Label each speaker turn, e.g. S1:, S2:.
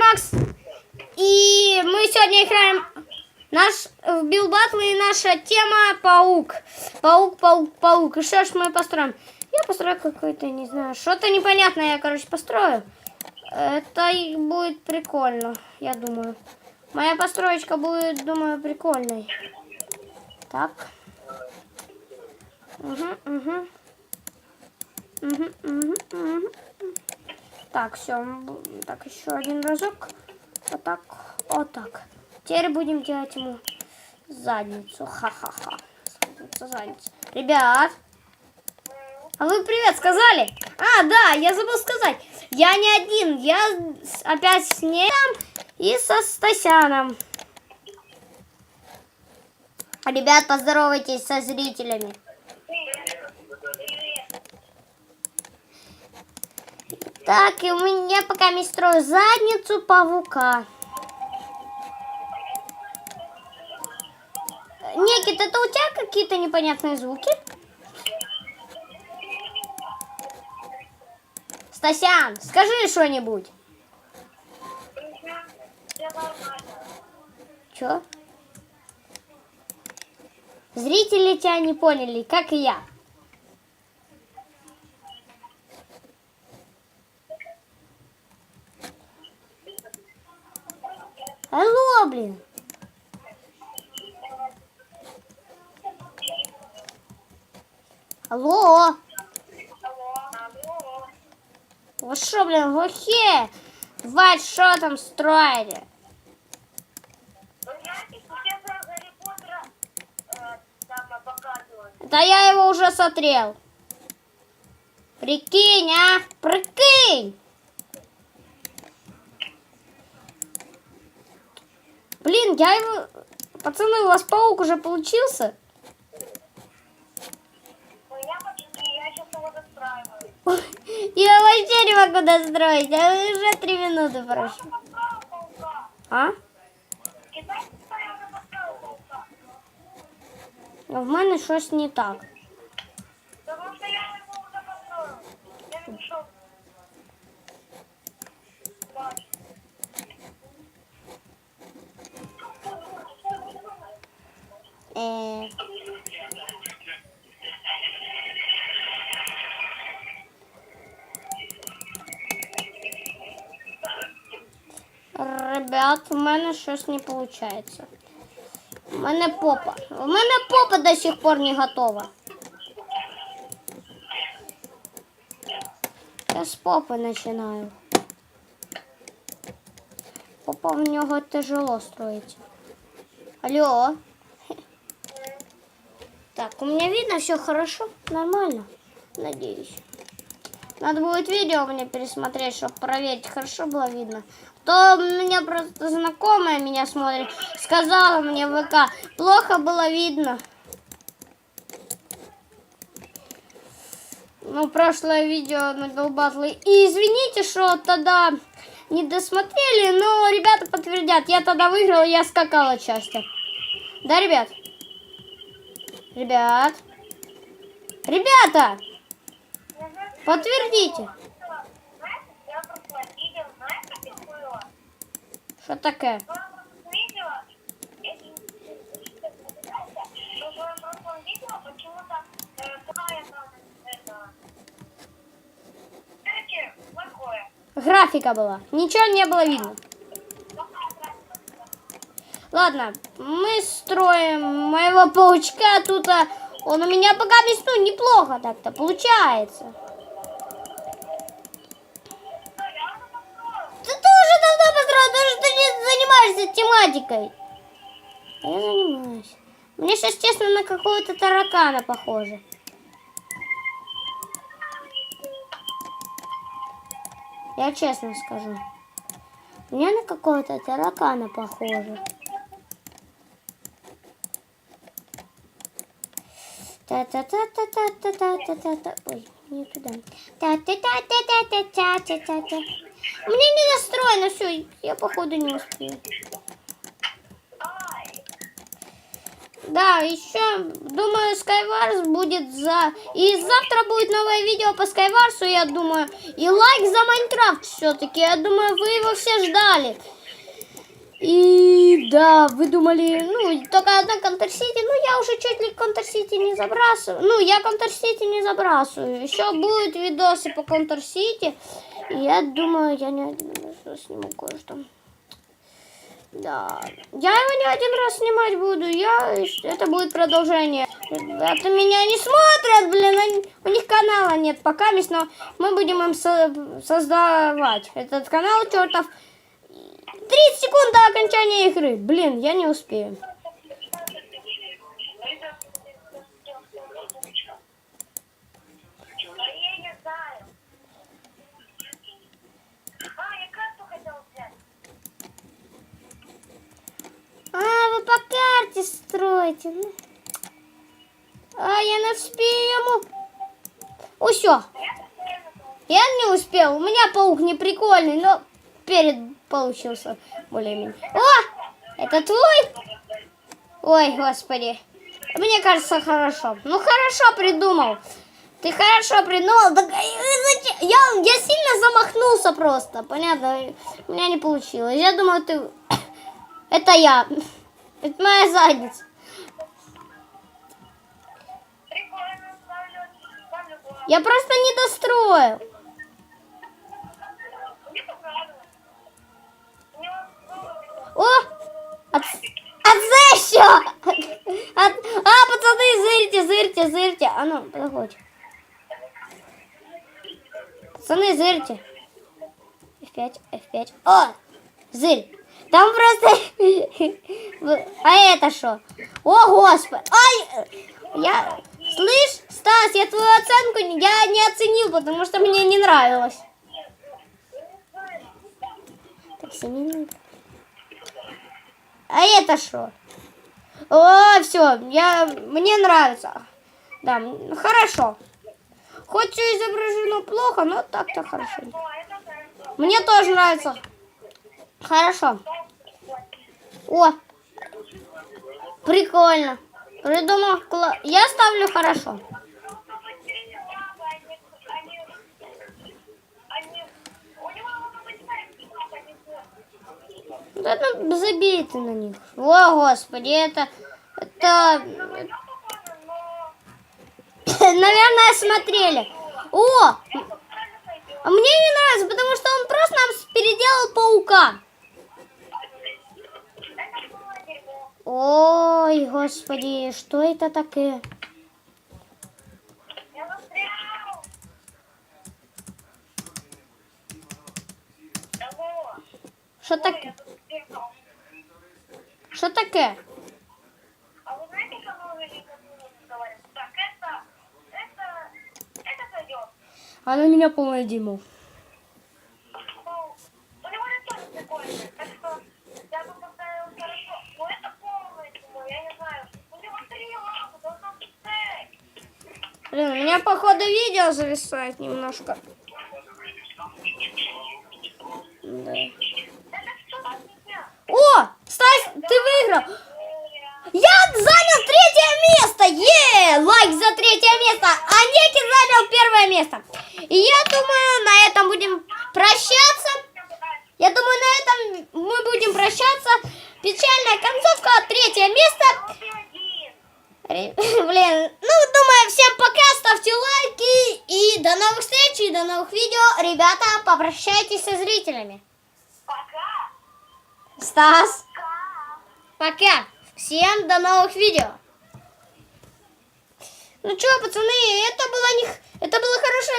S1: Макс. И мы сегодня играем наш в Билл Батл и наша тема паук. Паук, паук, паук. И что ж мы построим? Я построю какой-то, не знаю, что-то непонятное я, короче, построю. Это будет прикольно, я думаю. Моя построечка будет, думаю, прикольной. Так. Угу, угу. Угу, угу, угу. Так, все. Так, еще один разок. Вот так, вот так. Теперь будем делать ему задницу. Ха-ха-ха. Задница. Ребят, а вы привет сказали? А, да, я забыл сказать. Я не один, я опять с ним и со Стасяном. Ребят, поздоровайтесь со зрителями. Так, и у меня пока не строю задницу паука. Никит, это у тебя какие-то непонятные звуки? Стасян, скажи что-нибудь. Чё? Зрители тебя не поняли, как и я. Алло, блин. Алло. Вы что, блин, глухие? Вать, что там строили? Да я его уже смотрел. Прикинь, а? Прикинь! Блин, я его... Пацаны, у вас паук уже получился? Я вообще не могу достроить. Я уже три минуты прошу. А? В мене щось не так. Ребят, у мене щось не виходить. У мене попа. У мене попа до сих пор не готова. Я з попи починаю. Попа в нього тяжело строить. Алло. Так, у меня видно все хорошо, нормально, надеюсь. Надо будет видео мне пересмотреть, чтобы проверить, хорошо было видно. То меня просто знакомая меня смотрит, сказала мне ВК, плохо было видно. Ну, прошлое видео на Голбатлы. И извините, что тогда не досмотрели, но ребята подтвердят, я тогда выиграла, я скакала часто. Да, ребят? Ребят. Ребята! Подтвердите. Что такое? Графика была. Ничего не было видно. Ладно, мы строим моего паучка. Тут а, он у меня пока ну, неплохо так-то получается. Ты уже давно построил, даже ты не занимаешься тематикой. Я занимаюсь. Мне сейчас, честно, на какого-то таракана похоже. Я честно скажу. Мне на какого-то таракана похоже. Та-та-та-та-та-та-та-та-та. Ой, не туда. Та-та-та-та-та-та-та-та-та. У меня не настроено все, я походу не успею. Да, еще, думаю, Skywars будет за... И завтра будет новое видео по Skywars, я думаю. И лайк за Майнкрафт все-таки. Я думаю, вы его все ждали. И да, вы думали, ну, только одна Контр-Сити. Ну, я уже чуть ли Контр-Сити не забрасываю. Ну, я Контр-Сити не забрасываю. Еще будут видосы по Контр-Сити. Я думаю, я не один раз сниму кое-что. Да. Я его не один раз снимать буду. Я... Это будет продолжение. Ребята меня не смотрят, блин. они- У них канала нет пока, но мы будем им со- создавать этот канал, чертов. 30 секунд до окончания игры. Блин, я не успею.
S2: А
S1: вы по карте строите. ну. А, я не успею. Все. Я не успел. У меня паук не прикольный, но перед получился более-менее. О, это твой? Ой, господи. Мне кажется, хорошо. Ну, хорошо придумал. Ты хорошо придумал. Так, э, я, я сильно замахнулся просто. Понятно? У меня не получилось. Я думал, ты... Это я. Это моя задница. Я просто не достроил. О! От, от еще! От, а, пацаны, зырьте, зырьте, зырьте. А ну, подходь. Пацаны, зырьте. F5, F5. О! Зырь. Там просто... А это что? О, господи. Ай! Я... Слышь, Стас, я твою оценку я не оценил, потому что мне не нравилось. Так, семейный. А это что? О, все, я, мне нравится. Да, хорошо. Хоть все изображено плохо, но так-то хорошо. Мне тоже нравится. Хорошо. О, прикольно. Придумал. Я ставлю хорошо. Да ну, забей ты на них. О, господи, это... Это... Наверное, смотрели. О, а мне не нравится, потому что он просто нам переделал паука. Ой, господи, что это такое? Что так? Что такое?
S2: А вы знаете, кому говорите? Так, это, это, это пойдет.
S1: Она меня полная Диму.
S2: Ну, у него лицо не прикольное, так что я бы поставила хорошо. Но это полное ему, я не знаю. У него три лапы, должно быть шесть.
S1: Блин, у меня походу видео зависает немножко. Да.
S2: Это что за фигня?
S1: О, Стась, ты выиграл. Я занял третье место! Е! Лайк за третье место! А Некин занял первое место. И я думаю, на этом будем прощаться. Я думаю, на этом мы будем прощаться. Печальная концовка, третье место. Блин, ну, думаю, всем пока, ставьте лайки и до новых встреч и до новых видео. Ребята, попрощайтесь со зрителями.
S2: Пока.
S1: Стас, пока. Всем до новых видео. Ну что, пацаны, это было не... х- Это было хорошее